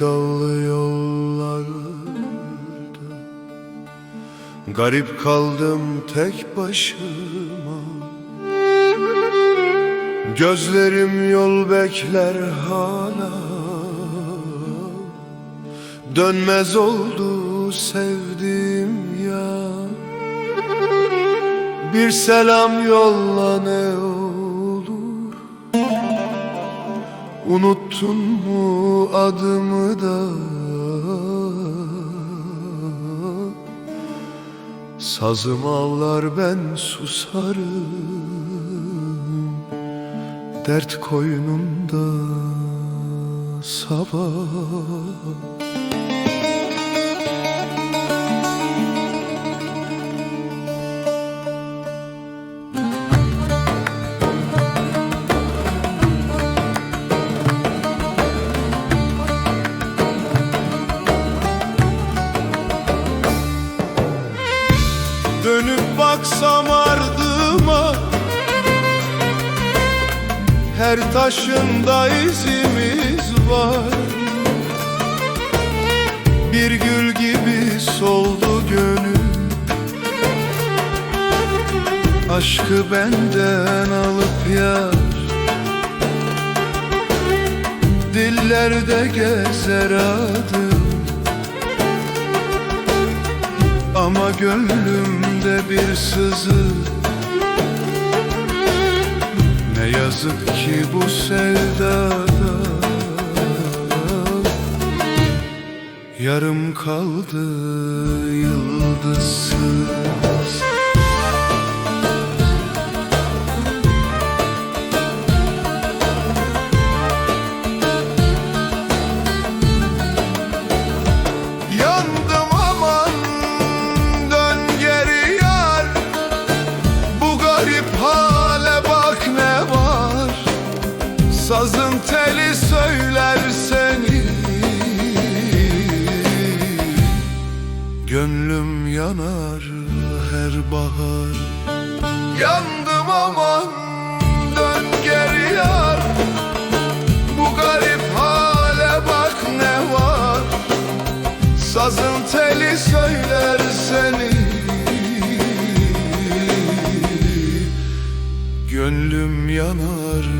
dağlı yollarda Garip kaldım tek başıma. Gözlerim yol bekler hala. Dönmez oldu sevdiğim ya Bir selam yolla ne olur Unuttun mu adımı da? Sazım ağlar ben susarım. Dert koynumda sabah Dönüp baksam ardıma Her taşında izimiz var. Bir gül gibi soldu gönül. Aşkı benden alıp yar. Dillerde gezer adım Ama gönlümde bir sızı. Ne yazık ki bu sevdada. Yarım kaldı yıldızsız teli söyler seni. Gönlüm yanar her bahar. Yandım aman dön geri yar. Bu garip hale bak ne var? Sazın teli söyler seni. Gönlüm yanar